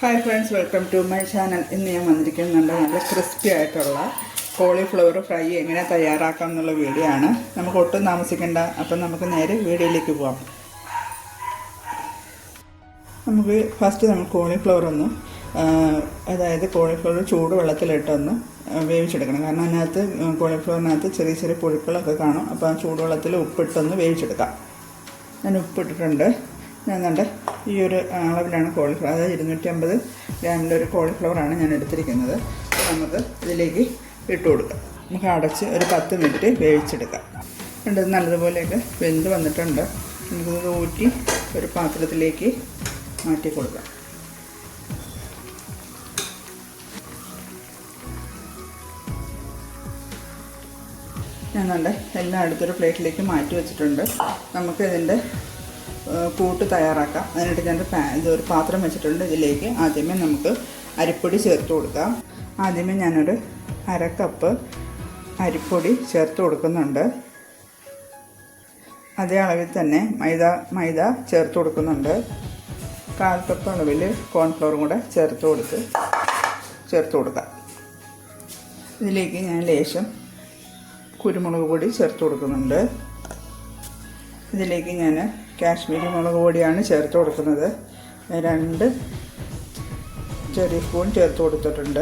Hi friends welcome to my channel ഇന്ന് ഞാൻ വന്നിരിക്കുന്നുണ്ട് നല്ല ക്രിസ്പി ആയിട്ടുള്ള കോളിഫ്ലവർ ഫ്രൈ എങ്ങനെ തയ്യാറാക്കാം എന്നുള്ള വീഡിയോ ആണ്. നമുക്ക് ഒട്ടും താമസിക്കേണ്ട. അപ്പം നമുക്ക് നേരെ വീഡിയോയിലേക്ക് പോവാം. നമുക്ക് ഫസ്റ്റ് നമുക്ക് കോളിഫ്ലവർ ഒന്ന് അതായത് കോളിഫ്ലവർ ചൂട് വെള്ളത്തിലിട്ടൊന്ന് വേവിച്ചെടുക്കണം. കാരണം അതിനകത്ത് കോളിഫ്ലവറിനകത്ത് ചെറിയ ചെറിയ പുഴുക്കളൊക്കെ കാണും. അപ്പോൾ ആ ചൂടുവെള്ളത്തിൽ ഉപ്പിട്ടൊന്ന് വേവിച്ചെടുക്കാം. ഞാൻ ഉപ്പിട്ടിട്ടുണ്ട്. ഞാൻ ഈ ഒരു അളവിലാണ് കോളിഫ്ലവർ അതായത് ഇരുന്നൂറ്റി അമ്പത് ഗ്രാമിന്റെ ഒരു കോളിഫ്ലവറാണ് ഞാൻ എടുത്തിരിക്കുന്നത്. നമുക്ക് ഇതിലേക്ക് ഇട്ട് കൊടുക്കാം. നമുക്ക് അടച്ച് ഒരു പത്ത് മിനിറ്റ് വേവിച്ചെടുക്കാം. ഉണ്ട് നല്ലതുപോലെയൊക്കെ വെന്ത് വന്നിട്ടുണ്ട്. നമുക്കിത് ഊറ്റി ഒരു പാത്രത്തിലേക്ക് മാറ്റി കൊടുക്കാം. ഞാൻ നല്ല എല്ലാം അടുത്തൊരു പ്ലേറ്റിലേക്ക് മാറ്റി വെച്ചിട്ടുണ്ട്. നമുക്ക് ഇതിന്റെ കൂട്ട് തയ്യാറാക്കാം. അതിനായിട്ട് ഞാൻ പാ ഇതൊരു പാത്രം വെച്ചിട്ടുണ്ട്. ഇതിലേക്ക് ആദ്യമേ നമുക്ക് അരിപ്പൊടി ചേർത്ത് കൊടുക്കാം. ആദ്യമേ ഞാനൊരു അര കപ്പ് അരിപ്പൊടി ചേർത്ത് കൊടുക്കുന്നുണ്ട്. അതേ അളവിൽ തന്നെ മൈദ മൈദ ചേർത്ത് കൊടുക്കുന്നുണ്ട്. കാൽ കപ്പ് അളവിൽ കോൺഫ്ലവറും കൂടെ ചേർത്ത് കൊടുത്ത് ചേർത്ത് കൊടുക്കാം. ഇതിലേക്ക് ഞാൻ ലേശം കുരുമുളക് പൊടി ചേർത്ത് കൊടുക്കുന്നുണ്ട്. ഇതിലേക്ക് ഞാൻ കാശ്മീരി മുളക് പൊടിയാണ് ചേർത്ത് കൊടുക്കുന്നത്. രണ്ട് ചെറിയ സ്പൂൺ ചേർത്ത് കൊടുത്തിട്ടുണ്ട്.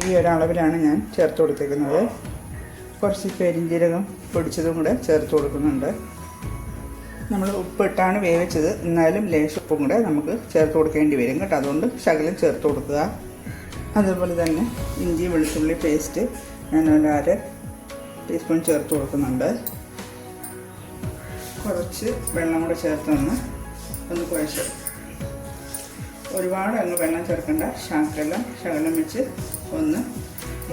ഈ ഒരളവിലാണ് ഞാൻ ചേർത്ത് കൊടുത്തേക്കുന്നത് കുറച്ച് പെരിഞ്ജീരകം പൊടിച്ചതും കൂടെ ചേർത്ത് കൊടുക്കുന്നുണ്ട്. നമ്മൾ ഉപ്പിട്ടാണ് വേവിച്ചത്. എന്നാലും ലേശം ഉപ്പും കൂടെ നമുക്ക് ചേർത്ത് കൊടുക്കേണ്ടി വരും കേട്ടോ. അതുകൊണ്ട് ശകലം ചേർത്ത് കൊടുക്കുക. അതുപോലെ തന്നെ ഇഞ്ചി വെളുത്തുള്ളി പേസ്റ്റ് ഞാൻ ഒരു അര ടീസ്പൂൺ ചേർത്ത് കൊടുക്കുന്നുണ്ട്. കുറച്ച് വെള്ളം കൂടെ ചേർത്ത് ഒന്ന് കുഴച്ച്. ഒരുപാട് അങ്ങ് വെള്ളം ചേർക്കേണ്ട. ശകലം ശകലം വെച്ച് ഒന്ന്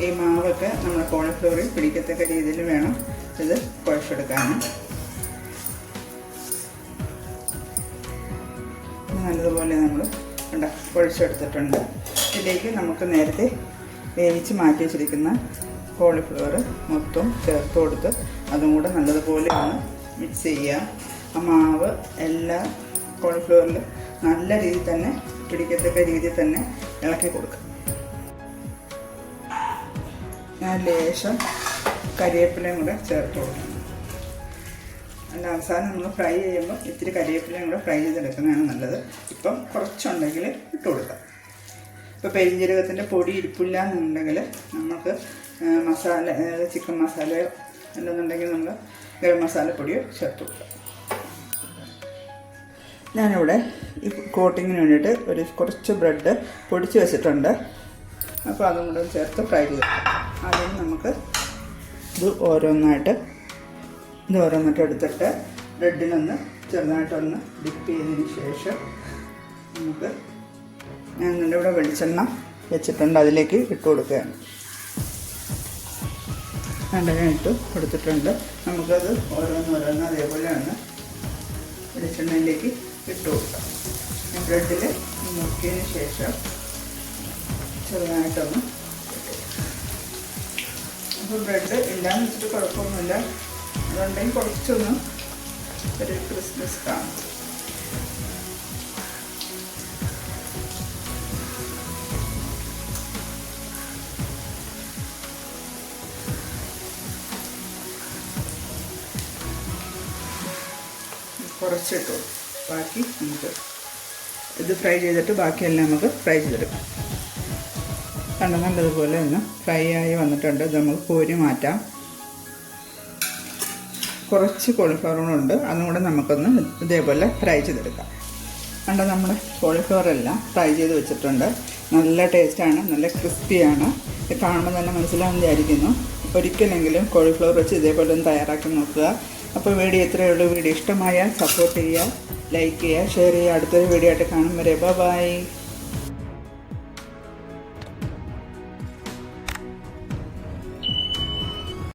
ഈ മാവൊക്കെ നമ്മൾ കോളിഫ്ലവറിൽ പിടിക്കത്തക്ക രീതിയിൽ വേണം ഇത് കുഴച്ചെടുക്കാൻ നല്ലതുപോലെ നമ്മൾ കണ്ട കുഴച്ചെടുത്തിട്ടുണ്ട്. ഇതിലേക്ക് നമുക്ക് നേരത്തെ വേവിച്ച് മാറ്റി വെച്ചിരിക്കുന്ന കോളിഫ്ലവർ മൊത്തം ചേർത്ത് കൊടുത്ത് അതും കൂടെ നല്ലതുപോലെ ഒന്ന് മിക്സ് ചെയ്യുക. ആ മാവ് എല്ലാ കോളിഫ്ലവറിൽ നല്ല രീതിയിൽ തന്നെ പിടിക്കത്തക്ക രീതിയിൽ തന്നെ ഇളക്കി കൊടുക്കുക. ഞാൻ ലേശം കരിവേപ്പിലയും കൂടെ ചേർത്ത് കൊടുക്കണം അല്ല അവസാനം നമ്മൾ ഫ്രൈ ചെയ്യുമ്പോൾ ഇത്തിരി കരിവേപ്പിലയും കൂടെ ഫ്രൈ ചെയ്തെടുക്കുന്നതാണ് നല്ലത്. ഇപ്പം കുറച്ചുണ്ടെങ്കിൽ ഇട്ട് കൊടുക്കാം. ഇപ്പോൾ പെരിഞ്ജീരകത്തിന്റെ പൊടി ഇരിപ്പില്ല എന്നുണ്ടെങ്കിൽ നമുക്ക് മസാല ചിക്കൻ മസാലയോ അല്ലെന്നുണ്ടെങ്കിൽ നമ്മൾ ഗരം മസാലപ്പൊടിയോ ചേർത്ത്. കൊടുക്കാം ഞാനിവിടെ ഈ കോട്ടിങ്ങിന് വേണ്ടിയിട്ട് ഒരു കുറച്ച് ബ്രെഡ് പൊടിച്ച് വെച്ചിട്ടുണ്ട്. അപ്പോൾ അതും കൂടെ ചേർത്ത് ഫ്രൈ ചെയ്ത് അതിന് നമുക്ക് ഇത് ഓരോന്നായിട്ട് ഇത് ഓരോന്നിട്ട് എടുത്തിട്ട് ബ്രെഡിനൊന്ന് ചെറുതായിട്ടൊന്ന് ഡിപ്പ് ചെയ്തതിന് ശേഷം നമുക്ക് ഞാൻ ഇവിടെ വെളിച്ചെണ്ണ വെച്ചിട്ടുണ്ട്. അതിലേക്ക് ഇട്ട് കൊടുക്കുകയാണ്. രണ്ടെണ്ണം ഇട്ട് കൊടുത്തിട്ടുണ്ട്. നമുക്കത് ഓരോന്നോരോന്ന് ഓരോന്ന് അതേപോലെ ഒന്ന് വെളിച്ചെണ്ണയിലേക്ക് ഇട്ട് കൊടുക്കാം. ബ്രെഡിൽ മുക്കിയതിന് ശേഷം ചെറുതായിട്ടൊന്ന് അപ്പോൾ ബ്രെഡ് ഇല്ലാന്ന് വെച്ചിട്ട് കുഴപ്പമൊന്നുമില്ല. അതുണ്ടെങ്കിൽ കുറച്ചൊന്ന് ഒരു ക്രിസ്മസ് കാണും. കുറച്ചിട്ട്. ബാക്കി നമുക്ക് ഇത് ഫ്രൈ ചെയ്തിട്ട് ബാക്കിയെല്ലാം നമുക്ക് ഫ്രൈ ചെയ്തെടുക്കാം. കണ്ടു? നല്ലതുപോലെ ഒന്ന് ഫ്രൈ ആയി വന്നിട്ടുണ്ട്. ഇത് നമുക്ക് കോരി മാറ്റാം. കുറച്ച് കോളിഫ്ലവറുണ്ട് അതും കൂടെ നമുക്കൊന്ന് ഇതേപോലെ ഫ്രൈ ചെയ്തെടുക്കാം. കണ്ട? നമ്മുടെ കോളിഫ്ലവറെല്ലാം ഫ്രൈ ചെയ്ത് വെച്ചിട്ടുണ്ട്. നല്ല ടേസ്റ്റാണ് നല്ല ക്രിസ്പിയാണ് ഇത് കാണുമ്പോൾ തന്നെ വിചാരിക്കുന്നു. ഒരിക്കലെങ്കിലും കോളിഫ്ലവർ വെച്ച് ഇതേപോലെ ഒന്ന് തയ്യാറാക്കി നോക്കുക. അപ്പോൾ വീഡിയോ ഇത്രയേ ഉള്ളൂ. വീഡിയോ ഇഷ്ടമായാൽ സപ്പോർട്ട് ചെയ്യുക ലൈക്ക് ചെയ്യുക ഷെയർ ചെയ്യുക. അടുത്തൊരു വീഡിയോ ആയിട്ട് കാണും വരെ. ബൈ